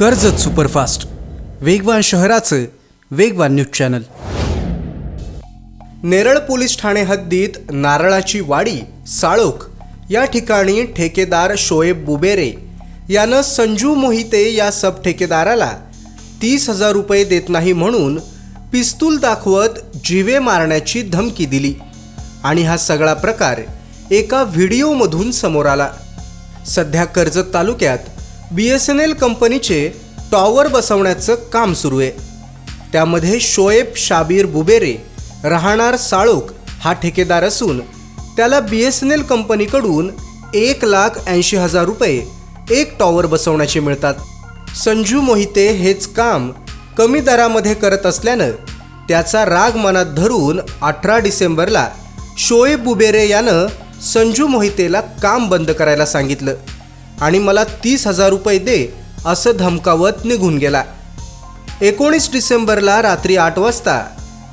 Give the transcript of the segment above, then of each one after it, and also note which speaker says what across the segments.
Speaker 1: Karjat superfast. वेगवान शहराचं वेगवान news channel. Neral police Thane हद्दीत नारळाची वाडी साळोख या ठिकाणी ठेकेदार शोएब बुबेरे यानं संजू मोहिते या सब ठेकेदाराला तीस हजार रुपये देत नाही म्हणून पिस्तूल दाखवत जीवे मारण्याची धमकी दिली आणि हा सगळा प्रकार एका व्हिडिओमधून समोर आला. सध्या कर्जत तालुक्यात बी एस एन एल कंपनीचे टॉवर बसवण्याचं काम सुरू आहे. त्यामध्ये शोएब शाबीर बुबेरे राहणार साळोक हा ठेकेदार असून त्याला बी एस एन एल कंपनीकडून एक लाख ऐंशी हजार रुपये एक टॉवर बसवण्याचे मिळतात. संजू मोहिते हेच काम कमी दरामध्ये करत असल्यानं त्याचा राग मनात धरून अठरा डिसेंबरला शोएब बुबेरे यानं संजू मोहितेला काम बंद करायला सांगितलं. आणि मला तीस हजार रुपये दे असं धमकावत निघून गेला. एकोणीस डिसेंबरला रात्री आठ वाजता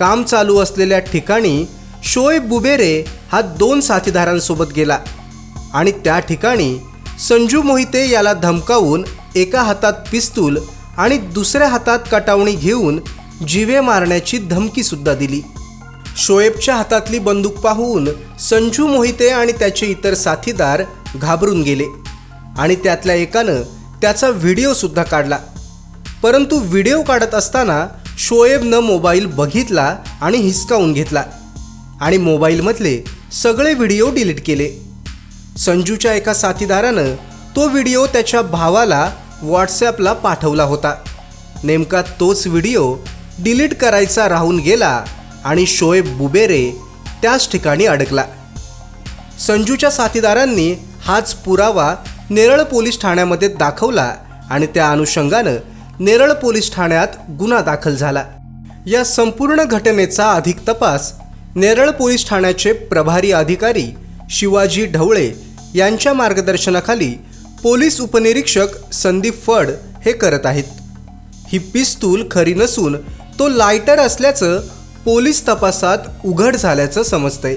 Speaker 1: काम चालू असलेल्या ठिकाणी शोएब बुबेरे हा दोन साथीदारांसोबत गेला आणि त्या ठिकाणी संजू मोहिते याला धमकावून एका हातात पिस्तूल आणि दुसऱ्या हातात कटावणी घेऊन जिवे मारण्याची धमकीसुद्धा दिली. शोएबच्या हातातली बंदूक पाहून संजू मोहिते आणि त्याचे इतर साथीदार घाबरून गेले. आणि त्यातल्या एकानं त्याचा व्हिडिओसुद्धा काढला. परंतु व्हिडिओ काढत असताना शोएबनं मोबाईल बघितला आणि हिसकावून घेतला. आणि मोबाईलमधले सगळे व्हिडिओ डिलीट केले. संजूच्या एका साथीदारानं तो व्हिडिओ त्याच्या भावाला व्हॉट्सॲपला पाठवला होता. नेमका तोच व्हिडिओ डिलीट करायचा राहून गेला आणि शोएब बुबेरे त्याच ठिकाणी अडकला. संजूच्या साथीदारांनी हाच पुरावा नेरळ पोलीस ठाण्यामध्ये दाखवला आणि त्या अनुषंगानं नेरळ पोलीस ठाण्यात गुन्हा दाखल झाला. या संपूर्ण घटनेचा अधिक तपास नेरळ पोलीस ठाण्याचे प्रभारी अधिकारी शिवाजी ढवळे यांच्या मार्गदर्शनाखाली पोलीस उपनिरीक्षक संदीप फड हे करत आहेत. ही पिस्तूल खरी नसून तो लायटर असल्याचं पोलीस तपासात उघड झाल्याचं समजतंय.